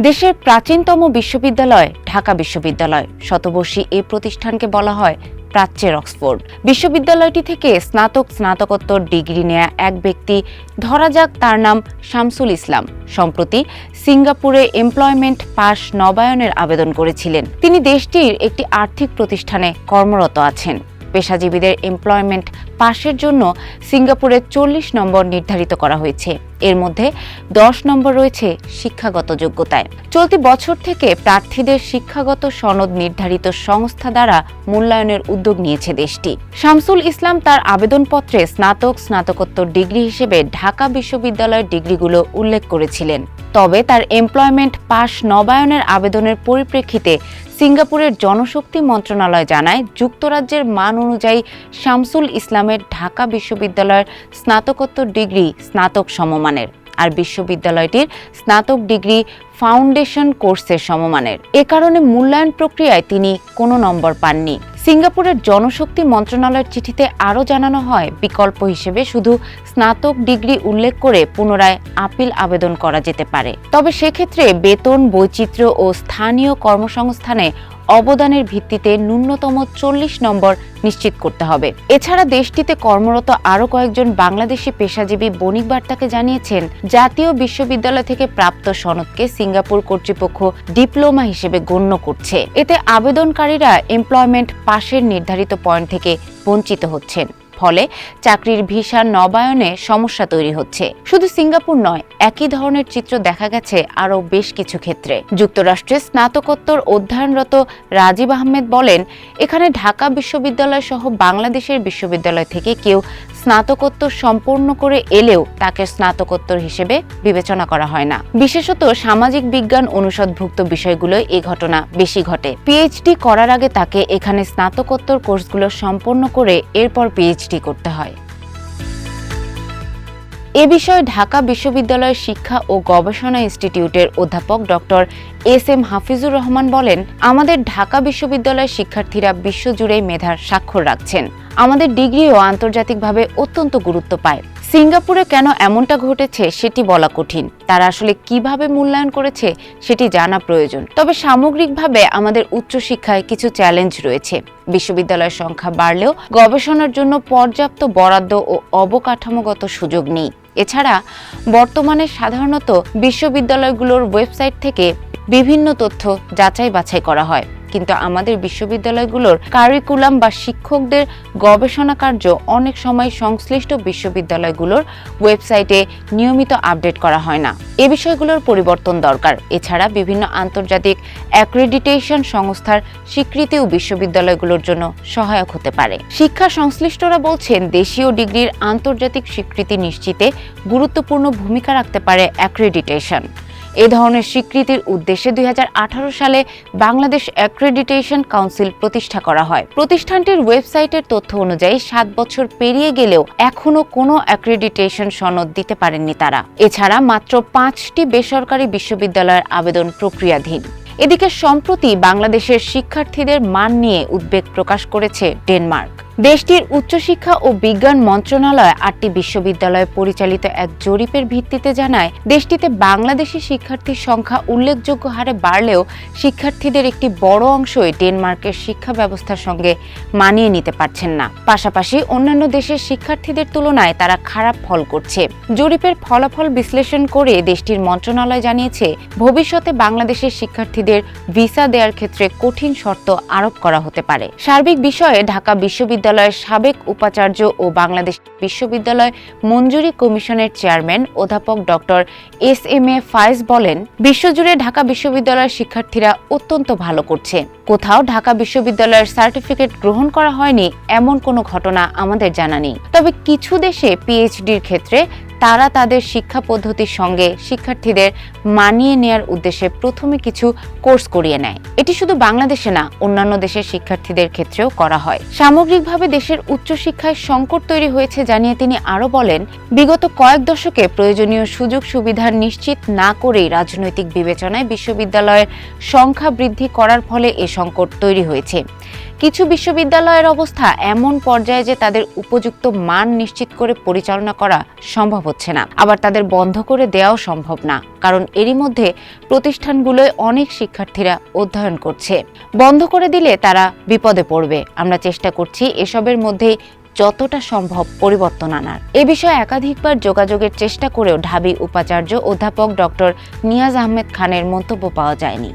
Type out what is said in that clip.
দেশের প্রাচীনতম বিশ্ববিদ্যালয়, ঢাকা বিশ্ববিদ্যালয়। শতবর্ষী এই প্রতিষ্ঠানকে বলা হয় প্রাচ্যের অক্সফোর্ড। বিশ্ববিদ্যালয়টি থেকে স্নাতক, স্নাতকোত্তর ডিগ্রি নেয়া এক ব্যক্তি, ধরা যাক তার নাম শামসুল ইসলাম। সম্প্রতি সিঙ্গাপুরে এমপ্লয়মেন্ট পাস নবায়নের আবেদন করেছিলেন। তিনি দেশটির একটি আর্থিক প্রতিষ্ঠানে কর্মরত আছেন। পেশাজীবীদের এমপ্লয়মেন্ট পাশের জন্য সিঙ্গাপুরে চল্লিশ নম্বর নির্ধারিত করা হয়েছে। এর মধ্যে দশ নম্বর রয়েছে শিক্ষাগত যোগ্যতায়। চলতি বছর থেকে প্রার্থীদের শিক্ষাগত সনদ নির্ধারিত সংস্থা দ্বারা মূল্যায়নের উদ্যোগ নিয়েছে দেশটি। শামসুল ইসলাম তার আবেদনপত্রে স্নাতক স্নাতকোত্তর ডিগ্রি হিসেবে ঢাকা বিশ্ববিদ্যালয়ের ডিগ্রিগুলো উল্লেখ করেছিলেন। তবে তার এমপ্লয়মেন্ট পাস নবায়নের আবেদনের পরিপ্রেক্ষিতে সিঙ্গাপুরের জনশক্তি মন্ত্রণালয় জানায়, যুক্তরাজ্যের মান অনুযায়ী শামসুল ইসলামের ঢাকা বিশ্ববিদ্যালয়ের স্নাতকোত্তর ডিগ্রি স্নাতক সমমানের আর বিশ্ববিদ্যালয়টির স্নাতক ডিগ্রি ফাউন্ডেশন কোর্সের সমমানের। এ কারণে মূল্যায়ন প্রক্রিয়ায় তিনি কোনো নম্বর পাননি। সিঙ্গাপুরের জনশক্তি মন্ত্রণালয়ের চিঠিতে আরও জানানো হয়, বিকল্প হিসেবে শুধু স্নাতক ডিগ্রি উল্লেখ করে পুনরায় আপিল আবেদন করা যেতে পারে। তবে সেক্ষেত্রে বেতন, বৈচিত্র্য ও স্থানীয় কর্মসংস্থানে অবদানের ভিত্তিতে ন্যূনতম চল্লিশ নম্বর নিশ্চিত করতে হবে। এছাড়া দেশটিতে কর্মরত আরও কয়েকজন বাংলাদেশি পেশাজীবী বণিক বার্তাকে জানিয়েছেন, জাতীয় বিশ্ববিদ্যালয় থেকে প্রাপ্ত সনদকে সিঙ্গাপুর কর্তৃপক্ষ ডিপ্লোমা হিসেবে গণ্য করছে। এতে আবেদনকারীরা এমপ্লয়মেন্ট পাশের নির্ধারিত পয়েন্ট থেকে বঞ্চিত হচ্ছেন। ফলে চাকরির ভিসা নবায়নে সমস্যা তৈরি হচ্ছে। শুধু সিঙ্গাপুর নয়, একই ধরনের চিত্র দেখা গেছে আরও বেশ কিছু ক্ষেত্রে। যুক্তরাষ্ট্রের স্নাতকোত্তর অধ্যয়নরত রাজীব আহমেদ বলেন, এখানে ঢাকা বিশ্ববিদ্যালয় সহ বাংলাদেশের বিশ্ববিদ্যালয় থেকে কেউ স্নাতকোত্তর সম্পূর্ণ করে এলেও তাকে স্নাতকোত্তর হিসেবে বিবেচনা করা হয় না। বিশেষত সামাজিক বিজ্ঞান অনুষদভুক্ত বিষয়গুলোয় এই ঘটনা বেশি ঘটে। পিএইচডি করার আগে তাকে এখানে স্নাতকোত্তর কোর্সগুলো সম্পন্ন করে এরপর পিএইচডি করতে হয়। এ বিষয়ে ঢাকা বিশ্ববিদ্যালয়ের শিক্ষা ও গবেষণা ইনস্টিটিউটের অধ্যাপক doctor S M Hafizur Rahman বলেন, আমাদের ঢাকা বিশ্ববিদ্যালয়ের শিক্ষার্থীরা বিশ্বজুড়ে মেধার স্বাক্ষর রাখছেন। আমাদের ডিগ্রিও আন্তর্জাতিকভাবে অত্যন্ত গুরুত্ব পায়। সিঙ্গাপুরে কেন এমনটা ঘটেছে সেটি বলা কঠিন। তারা আসলে কীভাবে মূল্যায়ন করেছে সেটি জানা প্রয়োজন। তবে সামগ্রিকভাবে আমাদের উচ্চশিক্ষায় কিছু চ্যালেঞ্জ রয়েছে। বিশ্ববিদ্যালয়ের সংখ্যা বাড়লেও গবেষণার জন্য পর্যাপ্ত বরাদ্দ ও অবকাঠামোগত সুযোগ নেই। এছাড়া বর্তমানে সাধারণত বিশ্ববিদ্যালয়গুলোর ওয়েবসাইট থেকে বিভিন্ন তথ্য যাচাই বাছাই করা হয়। কিন্তু আমাদের বিশ্ববিদ্যালয়গুলোর কারিকুলাম বা শিক্ষকদের গবেষণা কার্য অনেক সময় সংশ্লিষ্ট বিশ্ববিদ্যালয়গুলোর ওয়েবসাইটে নিয়মিত আপডেট করা হয় না। এ বিষয়গুলোর পরিবর্তন দরকার। এছাড়া বিভিন্ন আন্তর্জাতিক অ্যাক্রেডিটেশন সংস্থার স্বীকৃতিও বিশ্ববিদ্যালয়গুলোর জন্য সহায়ক হতে পারে। শিক্ষা সংশ্লিষ্টরা বলছেন, দেশীয় ডিগ্রির আন্তর্জাতিক স্বীকৃতি নিশ্চিতে গুরুত্বপূর্ণ ভূমিকা রাখতে পারে অ্যাক্রেডিটেশন এ ধরনের স্বীকৃতির উদ্দেশ্যে দুই হাজার আঠারো সালে বাংলাদেশ অ্যাক্রেডিটেশন কাউন্সিল প্রতিষ্ঠা করা হয়। প্রতিষ্ঠানটির ওয়েবসাইটের তথ্য অনুযায়ী সাত বছর পেরিয়ে গেলেও এখনও কোনো অ্যাক্রেডিটেশন সনদ দিতে পারেননি তারা। এছাড়া মাত্র পাঁচটি বেসরকারি বিশ্ববিদ্যালয়ের আবেদন প্রক্রিয়াধীন। এদিকে সম্প্রতি বাংলাদেশের শিক্ষার্থীদের মান নিয়ে উদ্বেগ প্রকাশ করেছে ডেনমার্ক। দেশটির উচ্চশিক্ষা ও বিজ্ঞান মন্ত্রণালয় আটটি বিশ্ববিদ্যালয়ে পরিচালিত এক জরিপের ভিত্তিতে জানায়, দেশটিতে বাংলাদেশি শিক্ষার্থীর সংখ্যা উল্লেখযোগ্য হারে বাড়লেও শিক্ষার্থীদের একটি বড় অংশই ডেনমার্কের শিক্ষা ব্যবস্থার সঙ্গে মানিয়ে নিতে পারছেন না। পাশাপাশি অন্যান্য দেশের শিক্ষার্থীদের তুলনায় তারা খারাপ ফল করছে। জরিপের ফলাফল বিশ্লেষণ করে দেশটির মন্ত্রণালয় জানিয়েছে, ভবিষ্যতে বাংলাদেশের শিক্ষার্থীদের ভিসা দেওয়ার ক্ষেত্রে কঠিন শর্ত আরোপ করা হতে পারে। সার্বিক বিষয়ে ঢাকা বিশ্ববিদ্যালয় বিশ্ববিদ্যালয়ের সাবেক উপাচার্য ও বাংলাদেশ বিশ্ববিদ্যালয় মঞ্জুরি কমিশনের চেয়ারম্যান অধ্যাপক doctor S M A Fayez বলেন, বিশ্বজুড়ে ঢাকা বিশ্ববিদ্যালয়ের শিক্ষার্থীরা অত্যন্ত ভালো করছে। কোথাও ঢাকা বিশ্ববিদ্যালয়ের সার্টিফিকেট গ্রহণ করা হয়নি, এমন কোনো ঘটনা আমাদের জানা নেই। তবে কিছু দেশে পিএইচডির ক্ষেত্রে তারা তাদের শিক্ষা পদ্ধতির সঙ্গে শিক্ষার্থীদের মানিয়ে নেয়ার উদ্দেশ্যে প্রথমে কিছু কোর্স করিয়ে নেয়। এটি শুধু বাংলাদেশে না, অন্যান্য দেশের শিক্ষার্থীদের ক্ষেত্রেও করা হয়। সামগ্রিকভাবে দেশের উচ্চশিক্ষায় সংকট তৈরি হয়েছে জানিয়ে তিনি আরও বলেন, বিগত কয়েক দশকে প্রয়োজনীয় সুযোগ সুবিধা নিশ্চিত না করেই রাজনৈতিক বিবেচনায় বিশ্ববিদ্যালয়ের সংখ্যা বৃদ্ধি করার ফলে এ সংকট তৈরি হয়েছে। কিছু বিশ্ববিদ্যালয়ের অবস্থা এমন পর্যায়ে যে তাদের উপযুক্ত মান নিশ্চিত করে পরিচালনা করা সম্ভব হচ্ছে না। আবার তাদের বন্ধ করে দেওয়াও সম্ভব না, কারণ এরই মধ্যে প্রতিষ্ঠানগুলোয় অনেক শিক্ষার্থীরা অধ্যয়ন করছে। বন্ধ করে দিলে তারা বিপদে পড়বে। আমরা চেষ্টা করছি এসবের মধ্যে যতটা সম্ভব পরিবর্তন আনার। এ বিষয়ে একাধিকবার যোগাযোগের চেষ্টা করেও ঢাবি উপাচার্য অধ্যাপক ডক্টর নিয়াজ আহমেদ খানের মন্তব্য পাওয়া যায়নি।